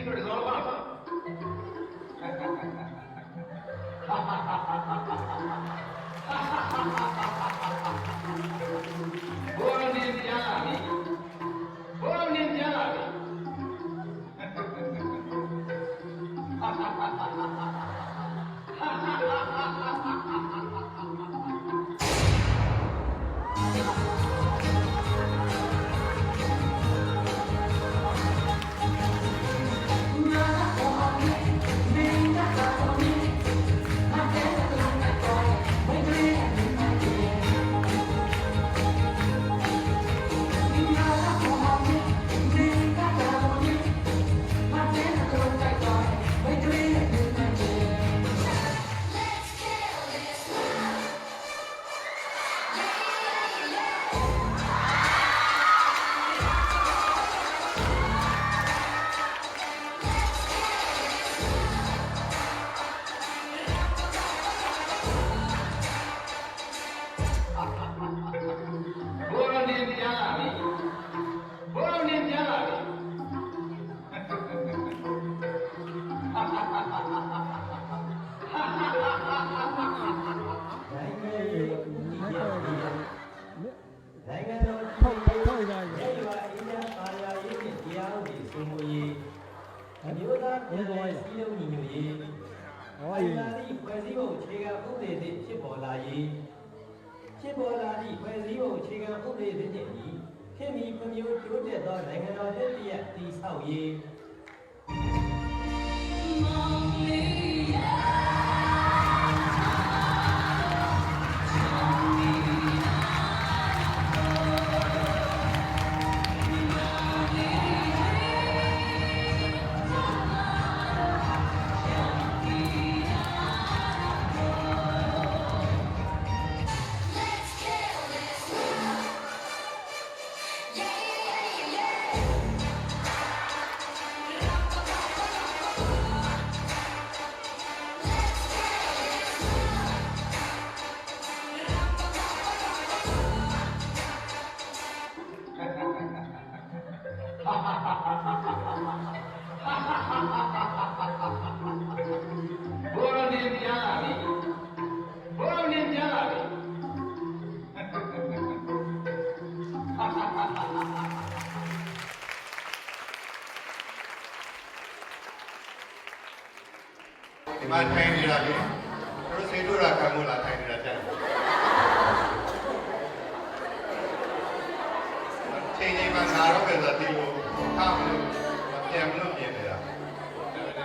কি করে জল করা ha ha ha ha ပဒေစိုးမိုးရေးအမျိုးသားပြည်ထောင်စုစည်းလုံးညီညွတ်ရေးဟောအာရေဏာသည့်ဖွဲ့စည်းပုံအခြေခံဥပဒေသစ်ဖြစ်ပေါ်လာရေးဖြစ်ပေါ်လာသည့်ဖွဲ့စည်းပုံအခြေခံဥပဒေသစ်နှင့်ဤခင်မီဖွံ့ဖြိုးတိုးတက်သောနိုင်ငံတော်တစ်တရက်တည်ဆောက်ရေး ဒီမှာထိုင်နေတာလေတို့စိတ်တို့ရာခံမို့လားထိုင်နေတာကြတယ်ချိန်ချိန်မှာငါတော့ပဲဆိုဒီလိုထားမလို့မပြန်မလို့ပြင်နေတာနည်း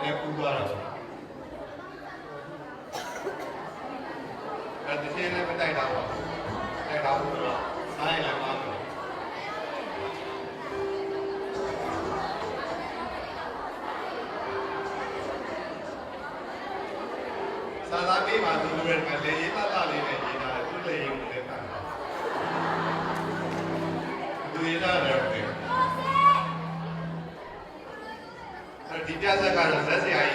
နည်းပူသွားတာအဲ့ဒီချိန်လည်းမတိုက်တာပါတိုက်တာဘူးတော့ဆိုင်လာပါ လည်းရေးသားသားလေးနဲ့ရေးတာသူလည်းရေးမှုနဲ့တာသူရေးတာလည်းပဲအဲ့ဒီပြဿနာကတော့ဇက်စရာကြီး